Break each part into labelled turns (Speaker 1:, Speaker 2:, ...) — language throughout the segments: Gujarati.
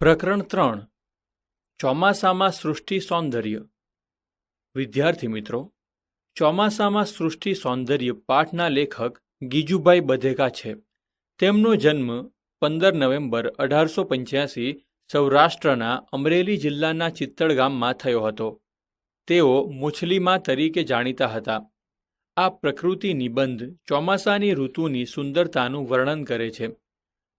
Speaker 1: પ્રકરણ ત્રણ. ચોમાસામાં સૃષ્ટિ સૌંદર્ય. વિદ્યાર્થી મિત્રો, ચોમાસામાં સૃષ્ટિ સૌંદર્ય પાઠના લેખક ગીજુભાઈ બધેકા છે. તેમનો જન્મ પંદર નવેમ્બર અઢારસો પંચ્યાસી સૌરાષ્ટ્રના અમરેલી જિલ્લાના ચિત્તળ ગામમાં થયો હતો. તેઓ મુછલીમા તરીકે જાણીતા હતા. આ પ્રકૃતિ નિબંધ ચોમાસાની ઋતુની સુંદરતાનું વર્ણન કરે છે.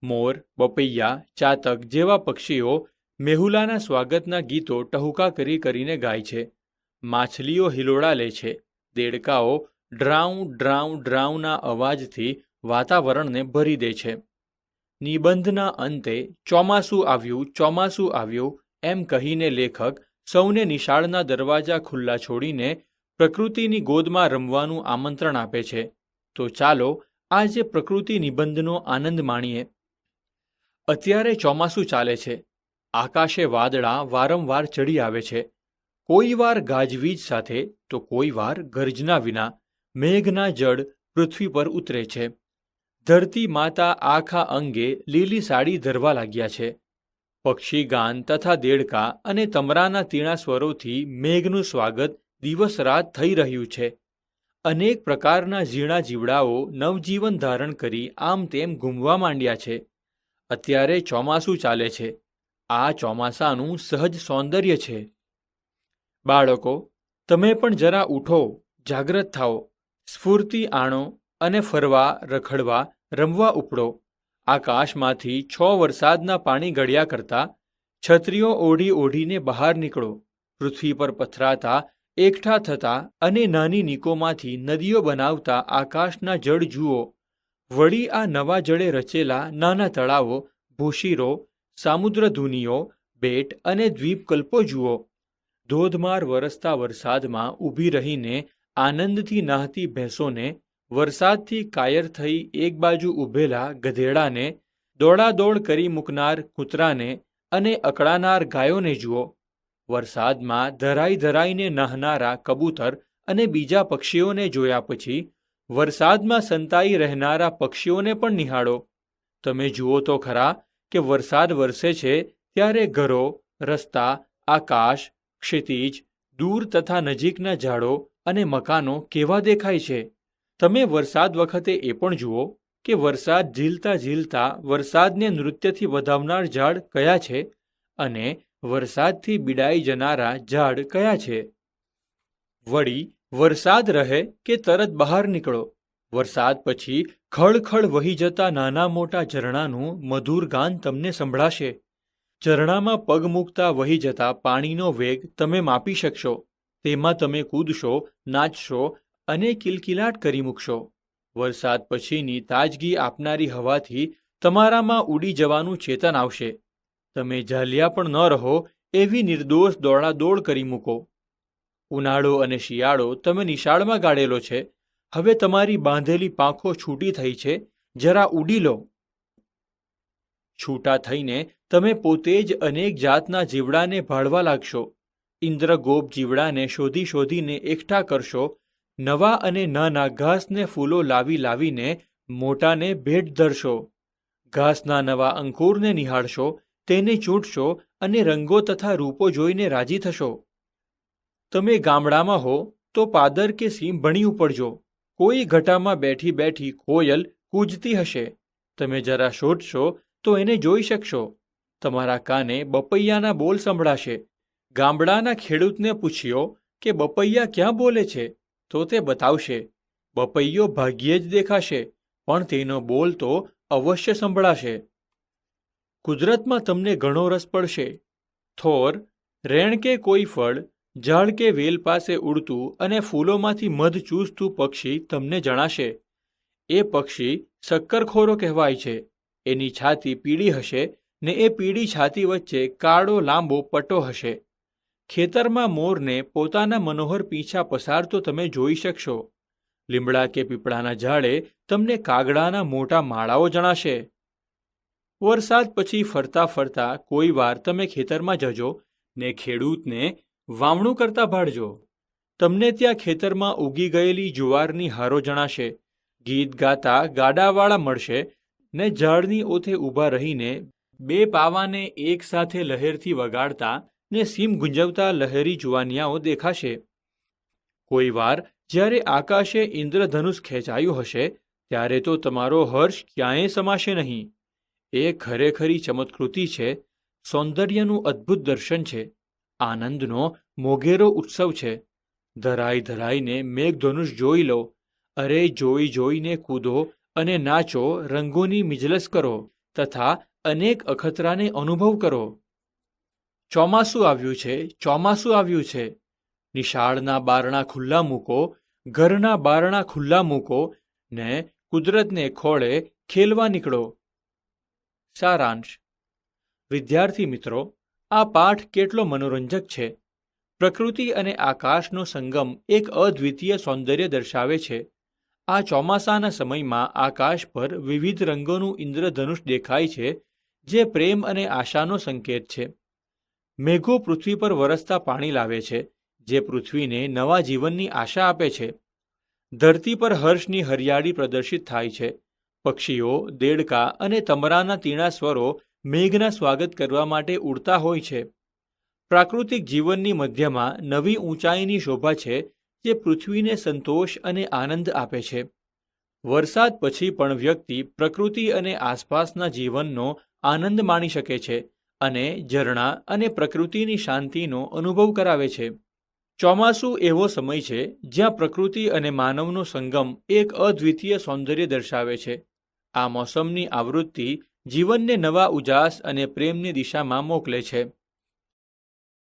Speaker 1: મોર, બપૈયા, ચાતક જેવા પક્ષીઓ મેહુલાના સ્વાગતના ગીતો ટહુકા કરી કરીને ગાય છે. માછલીઓ હિલોળા લે છે. દેડકાઓ ડ્રાઉ ડ્રાઉ, ડ્રાઉના અવાજથી વાતાવરણને ભરી દે છે. નિબંધના અંતે, ચોમાસું આવ્યું ચોમાસું આવ્યું, એમ કહીને લેખક સૌને નિશાળના દરવાજા ખુલ્લા છોડીને પ્રકૃતિની ગોદમાં રમવાનું આમંત્રણ આપે છે. તો ચાલો આજે પ્રકૃતિ નિબંધનો આનંદ માણીએ. અત્યારે ચોમાસું ચાલે છે. આકાશે વાદળા વારંવાર ચડી આવે છે. કોઈ વાર ગાજવીજ સાથે, તો કોઈ વાર ગર્જના વિના મેઘના જળ પૃથ્વી પર ઉતરે છે. ધરતી માતા આખા અંગે લીલી સાડી ધરવા લાગ્યા છે. પક્ષી ગાન તથા દેડકા અને તમરાના તીણા સ્વરોથી મેઘનું સ્વાગત દિવસ રાત થઈ રહ્યું છે. અનેક પ્રકારના ઝીણા જીવડાઓ નવજીવન ધારણ કરી આમ તેમ ઘૂમવા માંડ્યા છે. અત્યારે ચોમાસું ચાલે છે. આ ચોમાસાનું સહજ સૌંદર્ય છે. બાળકો, તમે પણ જરા ઉઠો, જાગ્રત થાઓ, સ્ફૂર્તિ આણો અને ફરવા, રખડવા, રમવા ઉપડો. આકાશમાંથી છ વરસાદના પાણી ગળ્યા કરતા છત્રીઓ ઓઢી ઓઢીને બહાર નીકળો. પૃથ્વી પર પથરાતા, એકઠા થતા અને નાની નીકોમાંથી નદીઓ બનાવતા આકાશના જળ જુઓ. વળી આ નવા જળે રચેલા નાના તળાવો, ભૂશીરો, સામુદ્રધુનીઓ, બેટ અને દ્વીપકલ્પો જુઓ. ધોધમાર વરસતા વરસાદમાં ઊભી રહીને આનંદથી નાહતી ભેંસોને વરસાદથી કાયર થઈ એક બાજુ ઊભેલા ગધેડાને દોડાદોડ કરી મૂકનાર કૂતરાને અને અકળાનાર ગાયોને જુઓ. વરસાદમાં ધરાઈ ધરાઈને નહનારા કબૂતર અને બીજા પક્ષીઓને જોયા પછી વરસાદમાં સંતાઈ રહેનારા પક્ષીઓને પણ નિહાળો. તમે જુઓ તો ખરા કે વરસાદ વરસે છે ત્યારે ઘરો, રસ્તા, આકાશ, ક્ષિતિજ, દૂર તથા નજીકના ઝાડો અને મકાનો કેવા દેખાય છે? તમે વરસાદ વખતે એ પણ જુઓ કે વરસાદ ઝીલતા ઝીલતા વરસાદને નૃત્યથી વધાવનાર ઝાડ કયા છે અને વરસાદથી બિડાઈ જનારા ઝાડ કયા છે? વળી વરસાદ રહે કે તરત બહાર નીકળો? વરસાદ પછી ખળખળ વહી જતા નાના મોટા ઝરણાનું મધુર ગાન તમને સંભળાશે. ઝરણામાં પગ મૂકતા વહી જતા પાણીનો વેગ તમે માપી શકશો. તેમાં તમે કૂદશો, નાચશો અને કિલકિલાટ કરી મૂકશો. વરસાદ પછીની તાજગી આપનારી હવાથી તમારામાં ઉડી જવાનું ચેતન આવશે. તમે ઝાલિયા પણ ન રહો એવી નિર્દોષ દોડાદોડ કરી મૂકો. ઉનાળો અને શિયાળો તમે નિશાળમાં ગાળેલો છે. હવે તમારી બાંધેલી પાંખો છૂટી થઈ છે. જરા ઉડી લો. છૂટા થઈને તમે પોતે જ અનેક જાતના જીવડાને ભાળવા લાગશો. ઇન્દ્રગોપ જીવડાને શોધી શોધીને એકઠા કરશો. નવા અને નાના ઘાસને ફૂલો લાવી લાવીને મોટાને ભેટ ધરશો. ઘાસના નવા અંકુરને નિહાળશો. તેને ચૂંટશો અને રંગો તથા રૂપો જોઈને રાજી થશો. તમે ગામડામાં હો, તો પાદર કે સીમ ભણી ઉપડજો કોઈ ઘટામાં બેઠી બેઠી કોયલ કૂજતી હશે. તમે જરા શોધશો, તો એને જોઈ શકશો. તમારા કાને બપૈયાના બોલ સંભળાશે. ગામડાના ખેડૂતને પૂછ્યો કે બપૈયા ક્યાં બોલે છે, તો તે બતાવશે. બપૈયો ભાગ્યે જ દેખાશે, પણ તેનો બોલ તો અવશ્ય સંભળાશે. કુદરતમાં તમને ઘણો રસ પડશે. થોર રેણ કે કોઈ ફળ ઝાડ કે વેલ પાસે ઉડતું અને ફૂલોમાંથી મધ ચૂસતું પક્ષી તમને જણાશે. એ પક્ષી શક્કરખોરો કહેવાય છે. એની છાતી પીળી હશે ને એ પીળી છાતી વચ્ચે કાળો લાંબો પટ્ટો હશે. ખેતરમાં મોરને પોતાના મનોહર પીંછા પસારતો તમે જોઈ શકશો. લીમડા કે પીપળાના ઝાડે તમને કાગડાના મોટા માળાઓ જણાશે. વરસાદ પછી ફરતા ફરતા કોઈ વાર તમે ખેતરમાં જજો ને ખેડૂતને વાવણું કરતા ભાળજો તમને ત્યાં ખેતરમાં ઉગી ગયેલી જુવારની હારો જણાશે. ગીત ગાતા ગાડાવાળા મળશે ને ઝાડની ઓથે ઊભા રહીને બે પાવાને એકસાથે લહેરથી વગાડતા ને સીમ ગુંજવતા લહેરી જુવાનિયાઓ દેખાશે. કોઈ વાર જ્યારે આકાશે ઇન્દ્રધનુષ ખેંચાયું હશે, ત્યારે તો તમારો હર્ષ ક્યાંય સમાશે નહીં. એ ખરેખરી ચમત્કૃતિ છે. સૌંદર્યનું અદ્ભુત દર્શન છે. આનંદનો મોઘેરો ઉત્સવ છે. ધરાઈ ધરાઈને મેઘધનુષ જોઈ લો. અરે જોઈ જોઈને કૂદો અને નાચો, રંગોની મિજલસ કરો તથા અનેક અખતરાને અનુભવ કરો. ચોમાસું આવ્યું છે, ચોમાસું આવ્યું છે. નિશાળના બારણા ખુલ્લા મૂકો, ઘરના બારણા ખુલ્લા મૂકો ને કુદરતને ખોળે ખેલવા નીકળો. સારાંશ. વિદ્યાર્થી મિત્રો આ પાઠ કેટલો મનોરંજક છે. પ્રકૃતિ અને આકાશનો સંગમ એક અદ્વિતીય સૌંદર્ય દર્શાવે છે. આ ચોમાસાના સમયમાં આકાશ પર વિવિધ રંગોનું ઇન્દ્રધનુષ દેખાય છે, જે પ્રેમ અને આશાનો સંકેત છે. મેઘો પૃથ્વી પર વરસતા પાણી લાવે છે, જે પૃથ્વીને નવા જીવનની આશા આપે છે. ધરતી પર હર્ષની હરિયાળી પ્રદર્શિત થાય છે. પક્ષીઓ, દેડકા અને તમરાના તીણા સ્વરો મેઘના સ્વાગત કરવા માટે ઉડતા હોય છે. પ્રાકૃતિક જીવનની મધ્યમાં નવી ઊંચાઈની શોભા છે જે પૃથ્વીને સંતોષ અને આનંદ આપે છે. વરસાદ પછી પણ વ્યક્તિ પ્રકૃતિ અને આસપાસના જીવનનો આનંદ માણી શકે છે અને ઝરણા અને પ્રકૃતિની શાંતિનો અનુભવ કરાવે છે. ચોમાસું એવો સમય છે જ્યાં પ્રકૃતિ અને માનવનો સંગમ એક અદ્વિતીય સૌંદર્ય દર્શાવે છે. આ મોસમની આવૃત્તિ જીવનને નવા ઉજાસ અને પ્રેમની દિશામાં મોકલે છે.